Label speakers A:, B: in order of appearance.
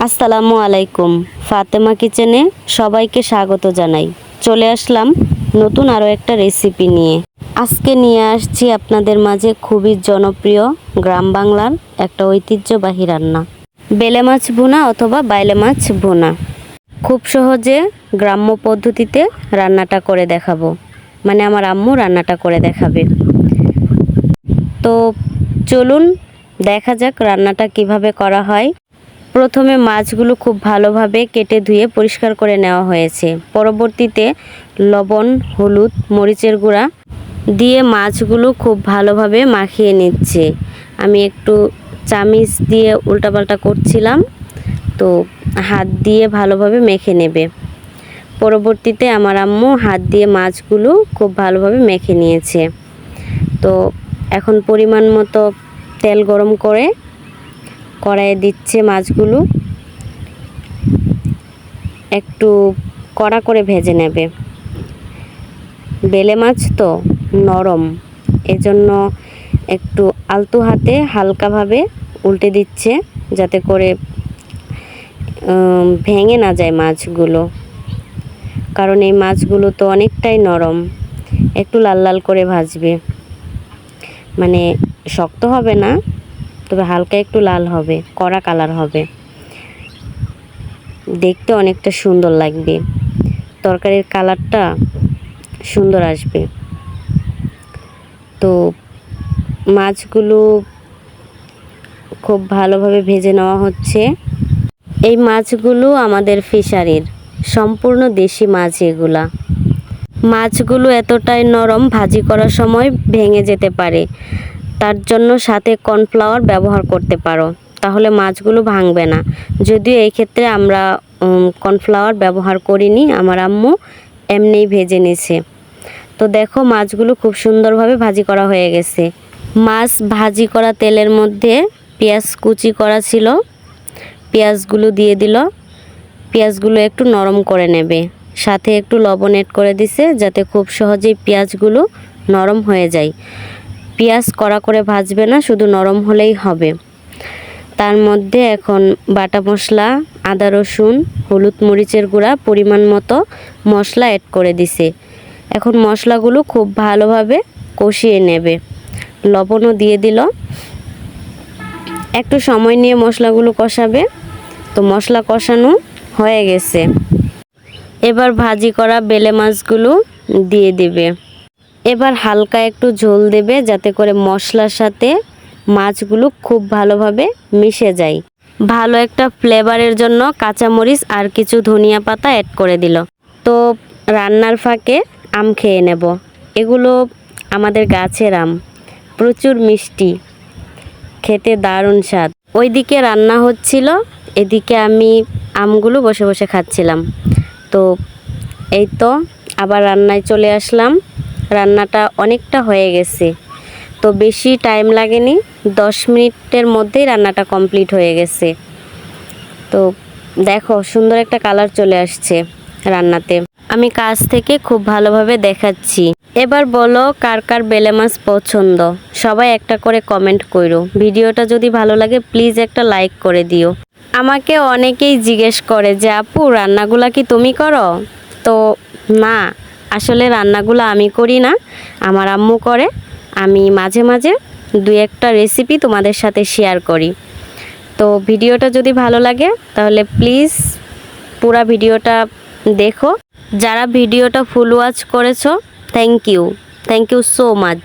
A: আসসালামু আলাইকুম। ফাতেমা কিচেনে সবাইকে স্বাগত জানাই। চলে আসলাম নতুন আরও একটা রেসিপি নিয়ে। আজকে নিয়ে আসছি আপনাদের মাঝে খুবই জনপ্রিয় গ্রাম বাংলার একটা ঐতিহ্যবাহী রান্না। বেলে মাছ ভুনা অথবা বাইলে মাছ ভুনা। খুব সহজে গ্রাম্য পদ্ধতিতে রান্নাটা করে দেখাবো। মানে আমার আম্মু রান্নাটা করে দেখাবে। তো চলুন দেখা যাক রান্নাটা কীভাবে করা হয়। প্রথমে মাছগুলো খুব ভালোভাবে কেটে ধুয়ে পরিষ্কার করে নেওয়া হয়েছে। পরবর্তীতে লবণ, হলুদ, মরিচের গুঁড়া দিয়ে মাছগুলো খুব ভালোভাবে মাখিয়ে নিচ্ছে। আমি একটু চামিচ দিয়ে উল্টাপাল্টা করছিলাম, তো হাত দিয়ে ভালোভাবে মেখে নেবে। পরবর্তীতে আমার আম্মু হাত দিয়ে মাছগুলো খুব ভালোভাবে মেখে নিয়েছে। তো এখন পরিমাণ মতো তেল গরম করে কড়াইয়ে দিচ্ছে মাছগুলো। একটু কড়া করে ভেজে নেবে। বেলে মাছ তো নরম, এজন্য একটু আলতো হাতে হালকাভাবে উল্টে দিচ্ছে যাতে করে ভেঙে না যায় মাছগুলো। কারণ এই মাছগুলো তো অনেকটাই নরম, একটু লাল লাল করে ভাজবে। মানে শক্ত হবে না তবে হালকা একটু লাল হবে, কড়া কালার হবে। দেখতে অনেকটা সুন্দর লাগবে। তরকারির কালারটা সুন্দর আসবে। তো মাছগুলো খুব ভালোভাবে ভেজে নেওয়া হচ্ছে। এই মাছগুলো আমাদের ফিশারির, সম্পূর্ণ দেশি মাছ এগুলা। মাছগুলো এতটাই নরম, ভাজি করার সময় ভেঙে যেতে পারে। তার জন্য সাথে কর্নফ্লাওয়ার ব্যবহার করতে পারো। তাহলে মাছগুলো ভাঙবে না। যদিও এই ক্ষেত্রে আমরা কর্নফ্লাওয়ার ব্যবহার করিনি, আমার আম্মু এমনিই ভেজে নিছে। তো দেখো মাছগুলো খুব সুন্দরভাবে ভাজি করা হয়ে গেছে। মাছ ভাজি করা তেলের মধ্যে পেঁয়াজ কুচি করা ছিল। পেঁয়াজগুলো দিয়ে দিল। পেঁয়াজগুলো একটু নরম করে নেবে। সাথে একটু লবণ এড করে দিছে, যাতে খুব সহজেই পেঁয়াজগুলো নরম হয়ে যায়। পেঁয়াজ কড়া করে ভাজবে না, শুধু নরম হলেই হবে। তার মধ্যে এখন বাটা মশলা, আদা রসুন, হলুদ মরিচের গুঁড়া, পরিমাণ মতো মশলা অ্যাড করে দিছে। এখন মশলাগুলো খুব ভালোভাবে কষিয়ে নেবে। লবণও দিয়ে দিল। একটু সময় নিয়ে মশলাগুলো কষাবে। তো মশলা কষানো হয়ে গেছে। এবার ভাজি করা বেলে মাছগুলো দিয়ে দিবে। এবার হালকা একটু ঝোল দেবে যাতে করে মশলার সাথে মাছগুলো খুব ভালোভাবে মিশে যায়। ভালো একটা ফ্লেভারের জন্য কাঁচামরিচ আর কিছু ধনিয়া পাতা অ্যাড করে দিল। তো রান্নার ফাঁকে আম খেয়ে নেব। এগুলো আমাদের গাছের আম। প্রচুর মিষ্টি। খেতে দারুণ স্বাদ। ওইদিকে রান্না হচ্ছিল, এদিকে আমি আমগুলো বসে বসে খাচ্ছিলাম। তো এই তো, আবার রান্নায় চলে আসলাম। রান্নাটা অনেকটা হয়ে গেছে। তো বেশি টাইম লাগেনি, দশ মিনিটের মধ্যেই রান্নাটা কমপ্লিট হয়ে গেছে। তো দেখো, সুন্দর একটা কালার চলে আসছে রান্নাতে। আমি কাছ থেকে খুব ভালোভাবে দেখাচ্ছি। এবার বলো, কার কার বেলে মাছ পছন্দ? সবাই একটা করে কমেন্ট করো। ভিডিওটা যদি ভালো লাগে প্লিজ একটা লাইক করে দিও। আমাকে অনেকেই জিজ্ঞেস করে যে, আপু, রান্নাগুলা কি তুমি করো? তো না আসলে রান্নাগুলো আমি করি না, আমার আম্মু করে। আমি মাঝে মাঝে দু একটা রেসিপি তোমাদের সাথে শেয়ার করি। তো ভিডিওটা যদি ভালো লাগে, তাহলে প্লিজ পুরা ভিডিওটা দেখো। যারা ভিডিওটা ফুল ওয়াচ করেছ thank you thank you so much